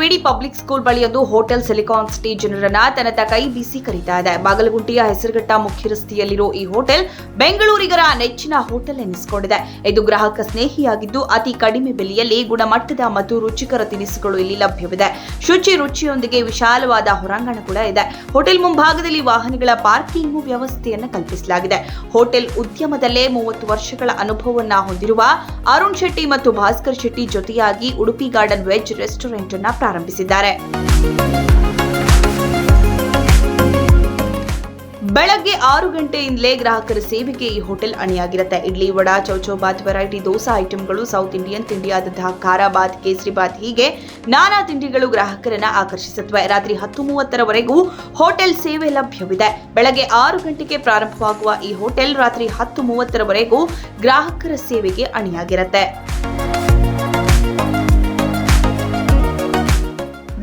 VD public school ಬಳಿಯೊಂದು hotel silicon city ಜನರನ್ನ ತನ್ನತ್ತ ಕೈ ಬೀಸಿ ಕರೀತಾ ಇದೆ. ಬಾಗಲಗುಂಟಿಯ ಹೆಸರುಘಟ್ಟ ಮುಖ್ಯ ರಸ್ತೆಯಲ್ಲಿರೋ ಈ ಹೋಟೆಲ್ ಬೆಂಗಳೂರಿಗರ ನೆಚ್ಚಿನ ಹೋಟೆಲ್ ಎನಿಸಿಕೊಂಡಿದೆ. ಇದು ಗ್ರಾಹಕ ಸ್ನೇಹಿಯಾಗಿದ್ದು, ಅತಿ ಕಡಿಮೆ ಬೆಲೆಯಲ್ಲಿ ಗುಣಮಟ್ಟದ ಮತ್ತು ರುಚಿಕರ ತಿನಿಸುಗಳು ಇಲ್ಲಿ ಲಭ್ಯವಿದೆ. ಶುಚಿ ರುಚಿಯೊಂದಿಗೆ ವಿಶಾಲವಾದ ಹೊರಾಂಗಣ ಕೂಡ ಇದೆ. ಹೋಟೆಲ್ ಮುಂಭಾಗದಲ್ಲಿ ವಾಹನಗಳ ಪಾರ್ಕಿಂಗ್ ವ್ಯವಸ್ಥೆಯನ್ನು ಕಲ್ಪಿಸಲಾಗಿದೆ. ಹೋಟೆಲ್ ಉದ್ಯಮದಲ್ಲೇ ಮೂವತ್ತು ವರ್ಷಗಳ ಅನುಭವವನ್ನ ಹೊಂದಿರುವ ಅರುಣ್ ಶೆಟ್ಟಿ ಮತ್ತು ಭಾಸ್ಕರ್ ಶೆಟ್ಟಿ ಜೊತೆಯಾಗಿ ಉಡುಪಿ ಗಾರ್ಡನ್ ವೆಜ್ ರೆಸ್ಟೋರೆಂಟ್ ಅನ್ನ ಪ್ರಾರಂಭಿಸಿದ್ದಾರೆ. ಬೆಳಗ್ಗೆ ಆರು ಗಂಟೆಯಿಂದಲೇ ಗ್ರಾಹಕರ ಸೇವೆಗೆ ಈ ಹೋಟೆಲ್ ಅಣಿಯಾಗಿರುತ್ತೆ. ಇಡ್ಲಿ ವಡಾ ಚೌಚೌಬಾತ್ ವೆರೈಟಿ ದೋಸಾ, ಐಟಂಗಳು ಸೌತ್ ಇಂಡಿಯನ್ ತಿಂಡಿಯಾದಂತಹ ಖಾರಾಬಾತ್ ಕೇಸರಿಬಾತ್ ಹೀಗೆ ನಾನಾ ತಿಂಡಿಗಳು ಗ್ರಾಹಕರನ್ನ ಆಕರ್ಷಿಸುತ್ತವೆ. ರಾತ್ರಿ ಹತ್ತು ಮೂವತ್ತರವರೆಗೂ ಹೋಟೆಲ್ ಸೇವೆ ಲಭ್ಯವಿದೆ. ಬೆಳಗ್ಗೆ ಆರು ಗಂಟೆಗೆ ಪ್ರಾರಂಭವಾಗುವ ಈ ಹೋಟೆಲ್ ರಾತ್ರಿ ಹತ್ತು ಮೂವತ್ತರವರೆಗೂ ಗ್ರಾಹಕರ ಸೇವೆಗೆ ಅಣಿಯಾಗಿರುತ್ತೆ.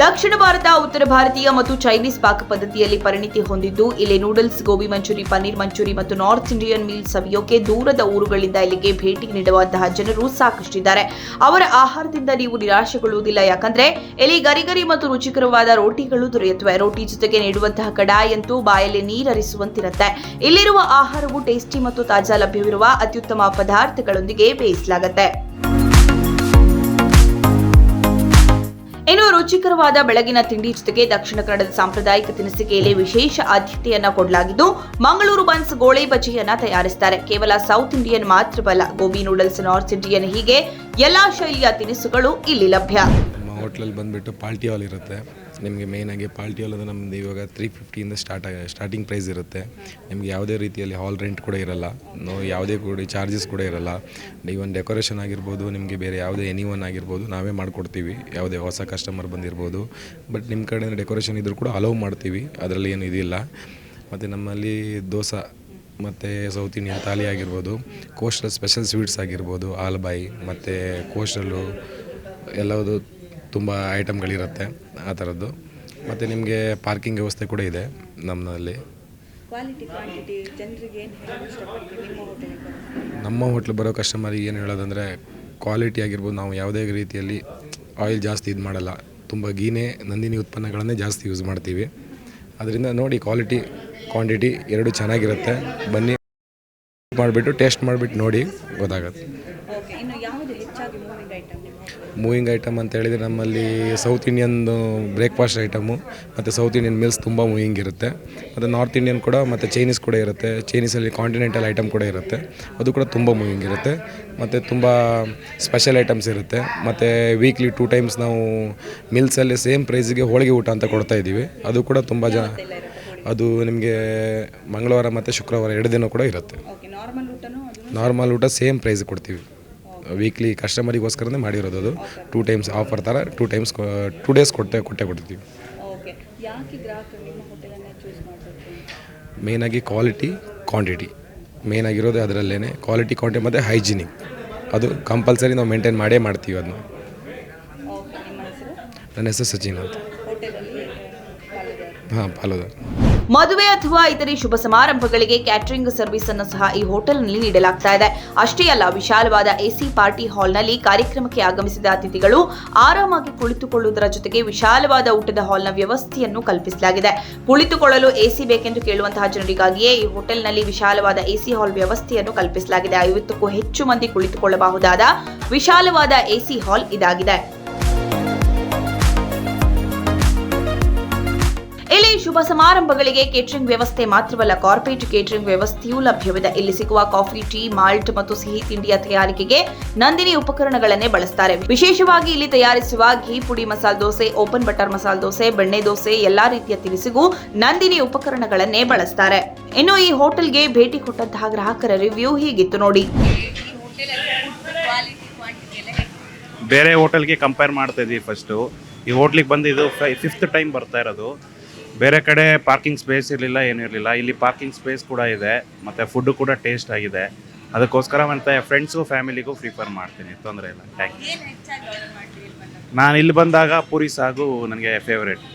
ದಕ್ಷಿಣ ಭಾರತ, ಉತ್ತರ ಭಾರತೀಯ ಮತ್ತು ಚೈನೀಸ್ ಪಾಕ ಪದ್ಧತಿಯಲ್ಲಿ ಪರಿಣಿತಿ ಹೊಂದಿದ್ದು, ಇಲ್ಲಿ ನೂಡಲ್ಸ್, ಗೋಬಿ ಮಂಚೂರಿ, ಪನ್ನೀರ್ ಮಂಚೂರಿ ಮತ್ತು ನಾರ್ತ್ ಇಂಡಿಯನ್ ಮೀಲ್ ಸವಿಯೋಕೆ ದೂರದ ಊರುಗಳಿಂದ ಇಲ್ಲಿಗೆ ಭೇಟಿ ನೀಡುವಂತಹ ಜನರು ಸಾಕಷ್ಟಿದ್ದಾರೆ. ಅವರ ಆಹಾರದಿಂದ ನೀವು ನಿರಾಶೆಗೊಳ್ಳುವುದಿಲ್ಲ. ಯಾಕಂದ್ರೆ, ಇಲ್ಲಿ ಗರಿಗರಿ ಮತ್ತು ರುಚಿಕರವಾದ ರೋಟಿಗಳು ದೊರೆಯುತ್ತವೆ. ರೋಟಿ ಜೊತೆಗೆ ನೀಡುವಂತಹ ಕಡಾಯಿ ಅಂತೂ ಬಾಯಲ್ಲಿ ನೀರರಿಸುವಂತಿರುತ್ತೆ. ಇಲ್ಲಿರುವ ಆಹಾರವು ಟೇಸ್ಟಿ ಮತ್ತು ತಾಜಾ ಲಭ್ಯವಿರುವ ಅತ್ಯುತ್ತಮ ಪದಾರ್ಥಗಳೊಂದಿಗೆ ಬೇಯಿಸಲಾಗುತ್ತೆ. ಇನ್ನು ರುಚಿಕರವಾದ ಬೆಳಗಿನ ತಿಂಡಿ ಜೊತೆಗೆ ದಕ್ಷಿಣ ಕನ್ನಡದ ಸಾಂಪ್ರದಾಯಿಕ ತಿನಿಸಿಕೆಯಲ್ಲಿ ವಿಶೇಷ ಆದ್ಯತೆಯನ್ನ ಕೊಡಲಾಗಿದ್ದು, ಮಂಗಳೂರು ಬನ್ಸ್ ಗೋಳೆ ಬಜ್ಜಿಯನ್ನ ತಯಾರಿಸುತ್ತಾರೆ ಕೇವಲ ಸೌತ್ ಇಂಡಿಯನ್ ಮಾತ್ರವಲ್ಲ, ಗೋಬಿ ನೂಡಲ್ಸ್ ನಾರ್ತ್ ಇಂಡಿಯನ್ ಹೀಗೆ ಎಲ್ಲಾ ಶೈಲಿಯ ತಿನಿಸುಗಳು ಇಲ್ಲಿ ಲಭ್ಯ. ಹೋಟ್ಲಲ್ಲಿ ಬಂದ್ಬಿಟ್ಟು ಪಾಲ್ಟಿ ಹಾಲ್ ಇರುತ್ತೆ. ನಿಮಗೆ ಮೇಯ್ನಾಗಿ ಪಾಲ್ಟಿ ಹಾಲ್ ಅಂದರೆ ನಮ್ಮದು ಇವಾಗ ತ್ರೀ ಫಿಫ್ಟಿಯಿಂದ ಸ್ಟಾರ್ಟ್ ಸ್ಟಾರ್ಟಿಂಗ್ ಪ್ರೈಸ್ ಇರುತ್ತೆ. ನಿಮಗೆ ಯಾವುದೇ ರೀತಿಯಲ್ಲಿ ಹಾಲ್ ರೆಂಟ್ ಕೂಡ ಇರಲ್ಲ. ನೋ ಯಾವುದೇ ಕೂಡ ಚಾರ್ಜಸ್ ಕೂಡ ಇರಲ್ಲ. ಈವನ್ ಡೆಕೋರೇಷನ್ ಆಗಿರ್ಬೋದು, ನಿಮಗೆ ಬೇರೆ ಯಾವುದೇ ಎನಿ ಒನ್ ಆಗಿರ್ಬೋದು, ನಾವೇ ಮಾಡಿಕೊಡ್ತೀವಿ. ಯಾವುದೇ ಹೊಸ ಕಸ್ಟಮರ್ ಬಂದಿರ್ಬೋದು. ಬಟ್ ನಿಮ್ಮ ಕಡೆಯಿಂದ ಡೆಕೋರೇಷನ್ ಇದ್ರೂ ಕೂಡ ಅಲೋವ್ ಮಾಡ್ತೀವಿ. ಅದರಲ್ಲಿ ಏನು ಇದಿಲ್ಲ. ಮತ್ತು ನಮ್ಮಲ್ಲಿ ದೋಸೆ, ಮತ್ತು ಸೌತ್ ಇಂಡಿಯನ್ ಥಾಲಿ ಆಗಿರ್ಬೋದು ಕೋಸ್ಟಲ್ ಸ್ಪೆಷಲ್ ಸ್ವೀಟ್ಸ್ ಆಗಿರ್ಬೋದು ಆಲ್ಬಾಯಿ ಮತ್ತು ಕೋಸ್ಟಲ್ಲು ಎಲ್ಲವುದು ತುಂಬ ಐಟಮ್ಗಳಿರುತ್ತೆ ಆ ಥರದ್ದು ಮತ್ತು ನಿಮಗೆ ಪಾರ್ಕಿಂಗ್ ವ್ಯವಸ್ಥೆ ಕೂಡ ಇದೆ ನಮ್ಮಲ್ಲಿ ಕ್ವಾಲಿಟಿ ಕ್ವಾಂಟಿಟಿ ಜನರಿಗೆ ಏನು ಹೇಳೋದು ಇಷ್ಟಪಡ್ತೀವಿ ನಿಮ್ಮ ಹೋಟ್ಲ್ ಬರೋ ಕಸ್ಟಮರಿಗೆ ಏನು ಹೇಳೋದಂದರೆ ಕ್ವಾಲಿಟಿ ಆಗಿರ್ಬೋದು ನಾವು ಯಾವುದೇ ರೀತಿಯಲ್ಲಿ ಆಯಿಲ್ ಜಾಸ್ತಿ ಇದು ಮಾಡಲ್ಲ. ತುಂಬ ಗೀನೆ ನಂದಿನಿ ಉತ್ಪನ್ನಗಳನ್ನೇ ಜಾಸ್ತಿ ಯೂಸ್ ಮಾಡ್ತೀವಿ. ಅದರಿಂದ ನೋಡಿ ಕ್ವಾಲಿಟಿ ಕ್ವಾಂಟಿಟಿ ಎರಡು ಚೆನ್ನಾಗಿರುತ್ತೆ. ಬನ್ನಿ ಮಾಡಿಬಿಟ್ಟು ಟೇಸ್ಟ್ ಮಾಡಿಬಿಟ್ಟು ನೋಡಿ ಗೊತ್ತಾಗುತ್ತೆ. ಓಕೆ ಇನ್ನು ಯಾವುದು ಹೆಚ್ಚಾಗಿ ಮೂವಿಂಗ್ ಐಟಮ್ ಮೂವಿಂಗ್ ಐಟಮ್ ಅಂತ ಹೇಳಿದರೆ ನಮ್ಮಲ್ಲಿ ಸೌತ್ ಇಂಡಿಯನ್ದು ಬ್ರೇಕ್ಫಾಸ್ಟ್ ಐಟಮು ಮತ್ತು ಸೌತ್ ಇಂಡಿಯನ್ ಮೀಲ್ಸ್ ತುಂಬ ಮೂವಿಂಗ್ ಇರುತ್ತೆ. ಮತ್ತು ನಾರ್ತ್ ಇಂಡಿಯನ್ ಕೂಡ ಮತ್ತು ಚೈನೀಸ್ ಕೂಡ ಇರುತ್ತೆ. ಚೈನೀಸಲ್ಲಿ ಕಾಂಟಿನೆಂಟಲ್ ಐಟಮ್ ಕೂಡ ಇರುತ್ತೆ. ಅದು ಕೂಡ ತುಂಬ ಮೂವಿಂಗ್ ಇರುತ್ತೆ. ಮತ್ತು ತುಂಬ ಸ್ಪೆಷಲ್ ಐಟಮ್ಸ್ ಇರುತ್ತೆ. ಮತ್ತು ವೀಕ್ಲಿ ಟೂ ಟೈಮ್ಸ್ ನಾವು ಮಿಲ್ಸಲ್ಲಿ ಸೇಮ್ ಪ್ರೈಸಿಗೆ ಹೋಳಿಗೆ ಊಟ ಅಂತ ಕೊಡ್ತಾ ಇದ್ದೀವಿ. ಅದು ಕೂಡ ತುಂಬ ಜನ ಅದು ನಿಮಗೆ ಮಂಗಳವಾರ ಮತ್ತು ಶುಕ್ರವಾರ ಎರಡು ದಿನ ಕೂಡ ಇರುತ್ತೆ. ನಾರ್ಮಲ್ ಊಟ ಸೇಮ್ ಪ್ರೈಸ್ ಕೊಡ್ತೀವಿ. ವೀಕ್ಲಿ ಕಸ್ಟಮರಿಗೋಸ್ಕರನೇ ಮಾಡಿರೋದು ಅದು. ಟೂ ಟೈಮ್ಸ್ ಆಫರ್ ಥರ ಟೂ ಟೈಮ್ಸ್ ಟೂ ಡೇಸ್ ಕೊಟ್ಟೆ ಕೊಟ್ಟೆ ಕೊಡ್ತೀವಿ. ಮೇಯ್ನಾಗಿ ಕ್ವಾಲಿಟಿ ಕ್ವಾಂಟಿಟಿ ಮೇಯ್ನ್ ಆಗಿರೋದು ಅದರಲ್ಲೇ ಕ್ವಾಲಿಟಿ ಕ್ವಾಂಟಿಟಿ ಮತ್ತು ಹೈಜಿನಿಕ್ ಅದು ಕಂಪಲ್ಸರಿ ನಾವು ಮೇಂಟೈನ್ ಮಾಡೇ ಮಾಡ್ತೀವಿ ಅದನ್ನ ನನ್ನ ಹೆಸರು ಸಚಿನ್ ಅಂತ. ಹಾಂ ಪಾಲೋದರ್. ಮದುವೆ ಅಥವಾ ಇತರೆ ಶುಭ ಸಮಾರಂಭಗಳಿಗೆ ಕ್ಯಾಟರಿಂಗ್ ಸರ್ವಿಸ್ ಅನ್ನು ಸಹ ಈ ಹೋಟೆಲ್ನಲ್ಲಿ ನೀಡಲಾಗ್ತಾ ಇದೆ. ಅಷ್ಟೇ ಅಲ್ಲ, ವಿಶಾಲವಾದ ಎಸಿ ಪಾರ್ಟಿ ಹಾಲ್ನಲ್ಲಿ ಕಾರ್ಯಕ್ರಮಕ್ಕೆ ಆಗಮಿಸಿದ ಅತಿಥಿಗಳು ಆರಾಮಾಗಿ ಕುಳಿತುಕೊಳ್ಳುವುದರ ಜೊತೆಗೆ ವಿಶಾಲವಾದ ಊಟದ ಹಾಲ್ನ ವ್ಯವಸ್ಥೆಯನ್ನು ಕಲ್ಪಿಸಲಾಗಿದೆ. ಕುಳಿತುಕೊಳ್ಳಲು ಎಸಿ ಬೇಕೆಂದು ಕೇಳುವಂತಹ ಜನರಿಗಾಗಿಯೇ ಈ ಹೋಟೆಲ್ನಲ್ಲಿ ವಿಶಾಲವಾದ ಎಸಿ ಹಾಲ್ ವ್ಯವಸ್ಥೆಯನ್ನು ಕಲ್ಪಿಸಲಾಗಿದೆ. ಐವತ್ತಕ್ಕೂ ಹೆಚ್ಚು ಮಂದಿ ಕುಳಿತುಕೊಳ್ಳಬಹುದಾದ ವಿಶಾಲವಾದ ಎಸಿ ಹಾಲ್ ಇದಾಗಿದೆ. ಶುಭ ಸಮಾರಂಭಗಳಿಗೆ ಕೇಟರಿಂಗ್ ವ್ಯವಸ್ಥೆ ಮಾತ್ರವಲ್ಲ, ಕಾರ್ಪೊರೇಟ್ ಕೇಟರಿಂಗ್ ವ್ಯವಸ್ಥೆಯೂ ಲಭ್ಯವಿದೆ. ಇಲ್ಲಿ ಸಿಗುವ ಕಾಫಿ, ಟೀ, ಮಾಲ್ಟ್ ಮತ್ತು ಸಿಹಿ ತಿಂಡಿಯ ತಯಾರಿಕೆಗೆ ನಂದಿನಿ ಉಪಕರಣಗಳನ್ನೇ ಬಳಸ್ತಾರೆ. ವಿಶೇಷವಾಗಿ ಇಲ್ಲಿ ತಯಾರಿಸುವ ಘೀ ಪುಡಿ ಮಸಾಲ ದೋಸೆ, ಓಪನ್ ಬಟರ್ ಮಸಾಲ ದೋಸೆ, ಬೆಣ್ಣೆ ದೋಸೆ, ಎಲ್ಲಾ ರೀತಿಯ ತಿನಿಸಿಗೂ ನಂದಿನಿ ಉಪಕರಣಗಳನ್ನೇ ಬಳಸ್ತಾರೆ. ಇನ್ನು ಈ ಹೋಟೆಲ್ಗೆ ಭೇಟಿ ಕೊಟ್ಟಂತಹ ಗ್ರಾಹಕರ ರಿವ್ಯೂ ಹೀಗಿತ್ತು ನೋಡಿ. ಬೇರೆ ಹೋಟೆಲ್ಗೆ ಕಂಪೇರ್ ಮಾಡ್ತಾ ಇದ್ದೀವಿ ಫಸ್ಟು. ಈ ಹೋಟ್ಲಿಗೆ ಬಂದು ಇದು ಫಿಫ್ತ್ ಟೈಮ್ ಬರ್ತಾ ಇರೋದು. ಬೇರೆ ಕಡೆ ಪಾರ್ಕಿಂಗ್ ಸ್ಪೇಸ್ ಇರಲಿಲ್ಲ ಏನೂ ಇರಲಿಲ್ಲ. ಇಲ್ಲಿ ಪಾರ್ಕಿಂಗ್ ಸ್ಪೇಸ್ ಕೂಡ ಇದೆ ಮತ್ತು ಫುಡ್ಡು ಕೂಡ ಟೇಸ್ಟ್ ಆಗಿದೆ. ಅದಕ್ಕೋಸ್ಕರ ಮತ್ತು ಫ್ರೆಂಡ್ಸು ಫ್ಯಾಮಿಲಿಗೂ ಪ್ರಿಫರ್ ಮಾಡ್ತೀನಿ. ತೊಂದರೆ ಇಲ್ಲ. ಥ್ಯಾಂಕ್ ಯು ನಾನು ಇಲ್ಲಿ ಬಂದಾಗ ಪೂರಿ ಸಾಗು ನನಗೆ ಫೇವ್ರೇಟ್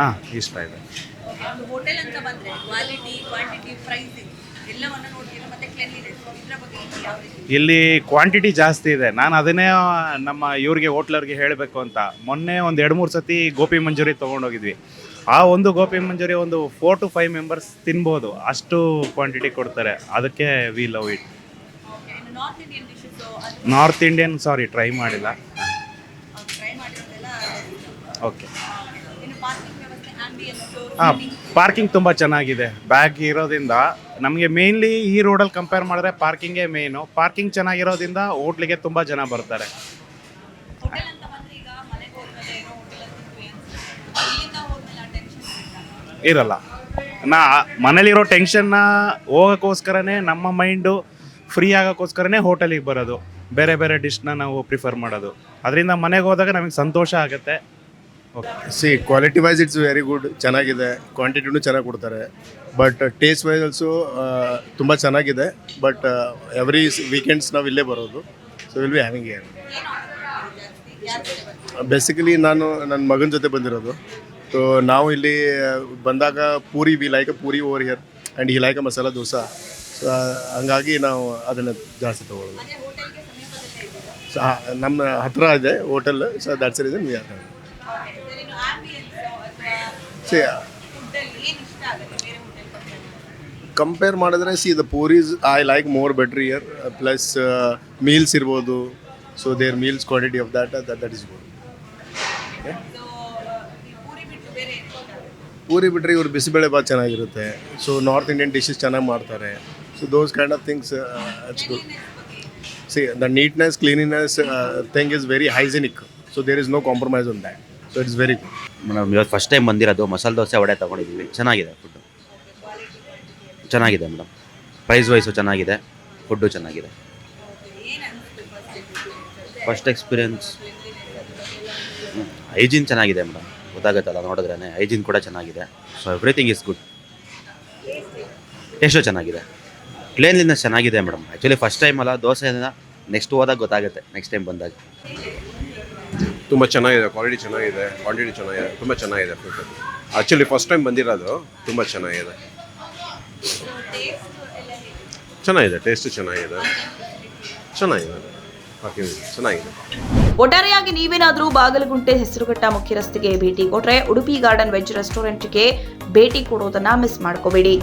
ಹಾಂ ಇಷ್ಟ ಇದೆ. ಇಲ್ಲಿ ಕ್ವಾಂಟಿಟಿ ಜಾಸ್ತಿ ಇದೆ. ನಾನು ಅದನ್ನೇ ನಮ್ಮ ಇವ್ರಿಗೆ ಹೋಟ್ಲರ್ಗೆ ಹೇಳಬೇಕು ಅಂತ. ಮೊನ್ನೆ ಒಂದು ಎರಡು ಮೂರು ಸತಿ ಗೋಪಿ ಮಂಜೂರಿ ತೊಗೊಂಡೋಗಿದ್ವಿ. ಆ ಒಂದು ಗೋಪಿ ಮಂಜೂರಿ ಒಂದು ಫೋರ್ ಟು ಫೈವ್ ಮೆಂಬರ್ಸ್ ತಿನ್ಬೋದು. ಅಷ್ಟು ಕ್ವಾಂಟಿಟಿ ಕೊಡ್ತಾರೆ. ಅದಕ್ಕೆ we love it north Indian sorry try ಮಾಡಿಲ್ಲ. ಓಕೆ ಹಾಂ ಪಾರ್ಕಿಂಗ್ ತುಂಬ ಚೆನ್ನಾಗಿದೆ. ಬ್ಯಾಗ್ ಇರೋದ್ರಿಂದ ನಮಗೆ ಮೇನ್ಲಿ ಈ ರೋಡಲ್ಲಿ ಕಂಪೇರ್ ಮಾಡಿದ್ರೆ ಪಾರ್ಕಿಂಗೇ ಮೇನು ಪಾರ್ಕಿಂಗ್ ಚೆನ್ನಾಗಿರೋದ್ರಿಂದ ಹೋಟ್ಲಿಗೆ ತುಂಬ ಜನ ಬರ್ತಾರೆ ಹೋಟೆಲ್ ಅಂತ ಬಂದ್ರೆ ಈಗ ಮನೆಗೆ ಹೋದ್ಮೇಲೆ ಏನೋ ಹೋಟೆಲ್ ತಿಂದ್ವಿ ಅನ್ಸುತ್ತೆ ಇಲ್ಲಿಂದ ಹೋದ್ಮೇಲೆ ಆ ಟೆನ್ಷನ್ ಇರಲ್ಲ. ನಾ ಮನೇಲಿರೋ ಟೆನ್ಷನ್ನ ಹೋಗೋಕ್ಕೋಸ್ಕರನೇ ನಮ್ಮ ಮೈಂಡು ಫ್ರೀ ಆಗೋಕ್ಕೋಸ್ಕರನೇ ಹೋಟೆಲಿಗೆ ಬರೋದು. ಬೇರೆ ಬೇರೆ ಡಿಶ್ನ ನಾವು ಪ್ರಿಫರ್ ಮಾಡೋದು. ಅದರಿಂದ ಮನೆಗೆ ಹೋದಾಗ ನಮಗೆ ಸಂತೋಷ ಆಗುತ್ತೆ. Okay see quality wise it's very good ಚೆನ್ನಾಗಿದೆ. ಕ್ವಾಂಟಿಟಿನೂ ಚೆನ್ನಾಗಿ ಕೊಡ್ತಾರೆ. ಬಟ್ ಟೇಸ್ಟ್ ವೈಸ್ ಆಲ್ಸೋ ತುಂಬ ಚೆನ್ನಾಗಿದೆ. ಬಟ್ ಎವ್ರಿ ವೀಕೆಂಡ್ಸ್ ನಾವು ಇಲ್ಲೇ ಬರೋದು. So will be having here basically ನಾನು ನನ್ನ ಮಗನ ಜೊತೆ ಬಂದಿರೋದು. ಸೊ ನಾವು ಇಲ್ಲಿ ಬಂದಾಗ puri we like puri over here and ಈ ಲೈಕ್ ಮಸಾಲ ದೋಸೆ ಸೊ ಹಂಗಾಗಿ ನಾವು ಅದನ್ನು ಜಾಸ್ತಿ ತೊಗೊಳ್ಳೋದು. ಸೊ ನಮ್ಮ ಹತ್ತಿರ ಇದೆ hotel so that's reason we are see compare ಮಾಡಿದ್ರೆ see the puris I like more better here plus meals uh, ಇರ್ಬೋದು. So there meals quantity of that that that is good so ಈ ಪೂರಿ ಬಿಟ್ಟು ಬೇರೆ ಏನು ಇಷ್ಟ ಆಗುತ್ತೆ ಪೂರಿ ಬಿಟ್ಟರೆ ಇವ್ರು ಬಿಸಿಬೇಳೆ ಭಾತ್ ಚೆನ್ನಾಗಿರುತ್ತೆ. ಸೊ ನಾರ್ತ್ ಇಂಡಿಯನ್ ಡಿಶಸ್ ಚೆನ್ನಾಗಿ ಮಾಡ್ತಾರೆ. So those kind of things it's good see the neatness cleanliness thing is very hygienic so there is no compromise on that so it's very good madam ಇವತ್ತು first time ಬಂದಿರೋದು ಮಸಾಲೆ ದೋಸೆ ವಡೆ ತೊಗೊಂಡಿದ್ದೀವಿ. ಚೆನ್ನಾಗಿದೆ food ಚೆನ್ನಾಗಿದೆ madam price wise ಚೆನ್ನಾಗಿದೆ. Food ಚೆನ್ನಾಗಿದೆ. First experience hygiene ಚೆನ್ನಾಗಿದೆ madam ಗೊತ್ತಾಗುತ್ತಲ್ಲ ನೋಡಿದ್ರೇ ಹೈಜೀನ್ ಕೂಡ ಚೆನ್ನಾಗಿದೆ. So everything is good taste ಚೆನ್ನಾಗಿದೆ. ಕ್ಲೇನ್ಲಿನೆಸ್ ಚೆನ್ನಾಗಿದೆ ಮೇಡಮ್ ಆ್ಯಕ್ಚುಲಿ ಫಸ್ಟ್ ಟೈಮ್ ಅಲ್ಲ ದೋಸೆನ ನೆಕ್ಸ್ಟ್ ಹೋದಾಗ ಗೊತ್ತಾಗುತ್ತೆ ನೆಕ್ಸ್ಟ್ ಟೈಮ್ ಬಂದಾಗ. ತುಂಬ ಚೆನ್ನಾಗಿದೆ ಕ್ವಾಲಿಟಿ ಚೆನ್ನಾಗಿದೆ ಕ್ವಾಂಟಿಟಿ ಚೆನ್ನಾಗಿದೆ, ತುಂಬ ಚೆನ್ನಾಗಿದೆ ಫುಡ್ ಆ್ಯಕ್ಚುಲಿ ಫಸ್ಟ್ ಟೈಮ್ ಬಂದಿರೋದು, ತುಂಬ ಚೆನ್ನಾಗಿದೆ. ಚೆನ್ನಾಗಿದೆ ಟೇಸ್ಟು ಚೆನ್ನಾಗಿದೆ. ಚೆನ್ನಾಗಿದೆ. ಓಕೆ ಚೆನ್ನಾಗಿದೆ. ಒಟ್ಟಾರೆಯಾಗಿ ನೀವೇನಾದರೂ ಬಾಗಲಗುಂಟೆ ಹೆಸರುಘಟ್ಟ ಮುಖ್ಯ ರಸ್ತೆಗೆ ಭೇಟಿ ಕೊಟ್ರೆ ಉಡುಪಿ ಗಾರ್ಡನ್ ವೆಜ್ ರೆಸ್ಟೋರೆಂಟ್ಗೆ ಭೇಟಿ ಕೊಡೋದನ್ನ ಮಿಸ್ ಮಾಡ್ಕೋಬೇಡಿ.